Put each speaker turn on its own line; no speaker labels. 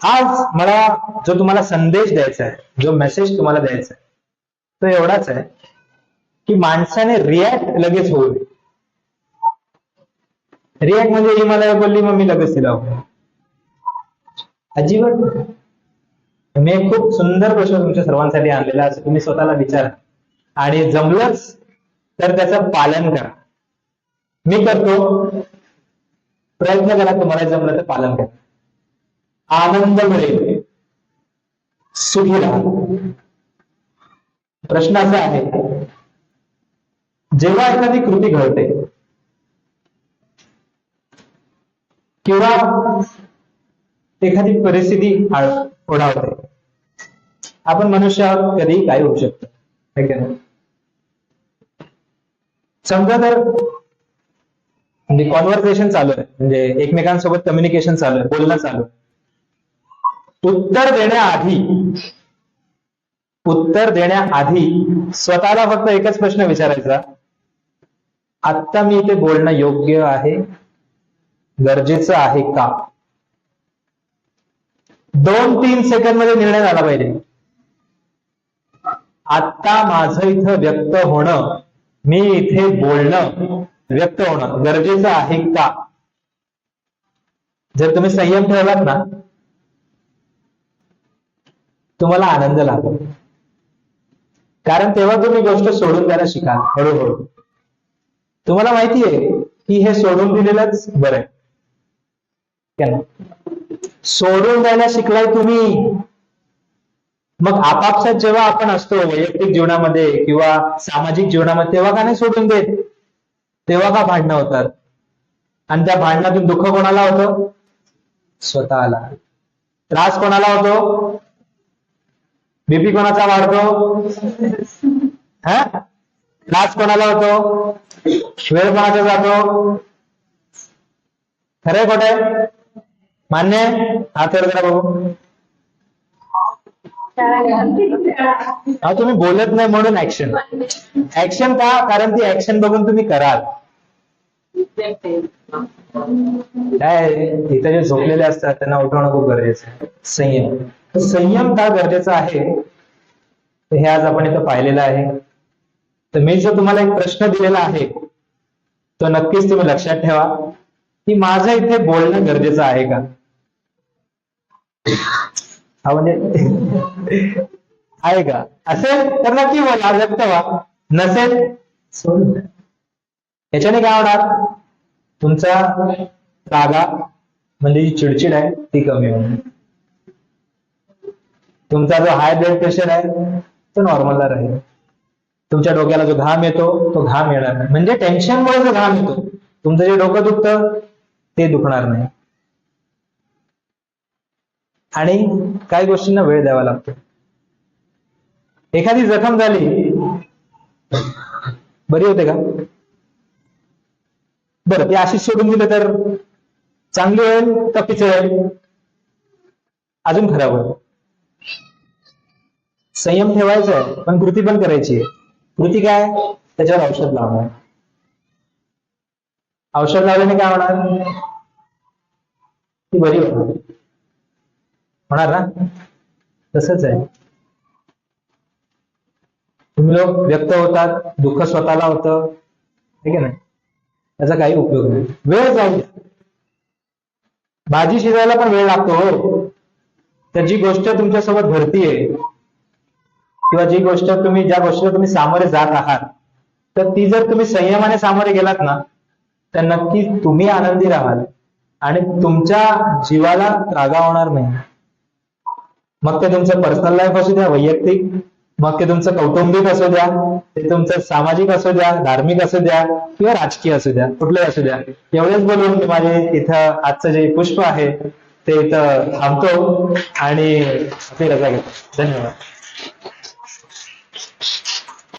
आज मला जो तुम्हाला संदेश द्यायचा आहे जो मेसेज तुम्हाला द्यायचा आहे तो एवढाच आहे की माणसाने रिॲक्ट लगेच होऊ नये रिॲक्ट म्हणजे ही मला बोलली मग मी लगेच तिला अजिबात मी एक खूप सुंदर प्रश्न तुमच्या सर्वांसाठी आणलेला असं तुम्ही स्वतःला विचारा. आणि जमलंच तर त्याचं पालन करा. मी करतो. प्रयत्न करा तुम्हाला जमलं तर पालन करा. आनंद मिळेल सुखी राहा. प्रश्न असा आहे जेव्हा एखादी कृती घडते किंवा एखादी परिस्थिती ओढावते आपण मनुष्य आहोत कधीही काही होऊ शकतो समजा तर म्हणजे कॉन्व्हर्सेशन चालू आहे म्हणजे एकमेकांसोबत कम्युनिकेशन चालू आहे बोलणं चालू आहे. उत्तर देण्याआधी उत्तर देण्याआधी स्वतःला फक्त एकच प्रश्न विचारायचा. आत्ता मी इथे बोलणं योग्य आहे? गरजेचं आहे का? दोन तीन सेकंडमध्ये निर्णय झाला पाहिजे. आत्ता माझं इथं व्यक्त होणं मी इथे बोलणं व्यक्त होणं गरजेचं आहे का? जर तुम्ही संयम ठेवलात ना तुम्हाला आनंद लागतो. कारण तेव्हा तुम्ही गोष्ट सोडून द्यायला शिकाल. हळूहळू. तुम्हाला माहिती आहे की हे सोडून दिलेलंच बरं आहे. सोडून द्यायला शिकलाय तुम्ही. मग आपापसात जेव्हा आपण असतो वैयक्तिक जीवनामध्ये किंवा सामाजिक जीवनामध्ये तेव्हा का नाही सोडून देत? तेव्हा का भांडणं होतात? आणि त्या भांडणातून दुःख कोणाला होतं? स्वतःला. त्रास कोणाला होतो? बीपी कोणाचा वाढतो? हा? कोणाला होतो? वेळ कोणाचा जातो? खरे खोटंय मान्य आहे? हात वर करा बघू. हा तुम्ही बोलत नाही म्हणून ऍक्शन ऍक्शन का कारण ती ऍक्शन बघून तुम्ही कराल. काय इथं जे झोपलेले असतात त्यांना उठवणं खूप गरजेचं आहे. संयम. संयम का गरजेचा आहे? हे आज आपण इथं पाहिलेलं आहे. तर मी जो तुम्हाला एक प्रश्न दिलेला आहे तो नक्कीच तुम्ही लक्षात ठेवा. की माझं इथे बोलणं गरजेचं आहे का? हा म्हणजे आहे का? असेल तर नक्की बोला व्यक्त व्हा नसेल सोडून याच्याने काय होणार? तुमचा रागा म्हणजे जी चिडचिड आहे ती कमी होणार तुमचा जो हाय ब्लड प्रेशर आहे तो नॉर्मलला राहील. तुमच्या डोक्याला जो घाम येतो तो घाम येणार नाही. म्हणजे टेन्शनमुळे जो घाम येतो तुमचं जे डोकं दुखतं ते दुखणार नाही. आणि काही गोष्टींना वेळ द्यावा लागतो. एखादी जखम झाली बरी होते का? बरं ते अशीच सोडून दिलं तर चांगली होईल का पिचळेल अजून खराब होईल. संयम ठेवायचा आहे पण कृती पण करायची आहे. कृती काय? त्याच्यावर औषध लावणार औषध लावल्याने काय होणार? ती बरी होणार. होणार ना? तसंच आहे. तुम्ही लोक व्यक्त होतात दुःख स्वतःला होतं. ठीक आहे ना? त्याचा काही उपयोग नाही. वेळ जाऊ भाजी शिजायला पण वेळ लागतो हो. तर जी गोष्ट तुमच्यासोबत घडतीये किंवा जी गोष्ट तुम्ही ज्या गोष्टीला तुम्ही सामोरे जात आहात तर ती जर तुम्ही संयमाने सामोरे गेलात ना तर नक्की तुम्ही आनंदी राहाल आणि तुमच्या जीवाला रागा होणार नाही. मग ते तुमचं पर्सनल लाईफ असू द्या वैयक्तिक मग ते तुमचं कौटुंबिक असू द्या ते तुमचं सामाजिक असू द्या धार्मिक असू द्या किंवा राजकीय असू द्या कुठलंही असू द्या. एवढेच बोलून मी माझे इथं आजचं जे पुष्प आहे ते इथं थांबतो आणि आपली रजा घेतो. धन्यवाद.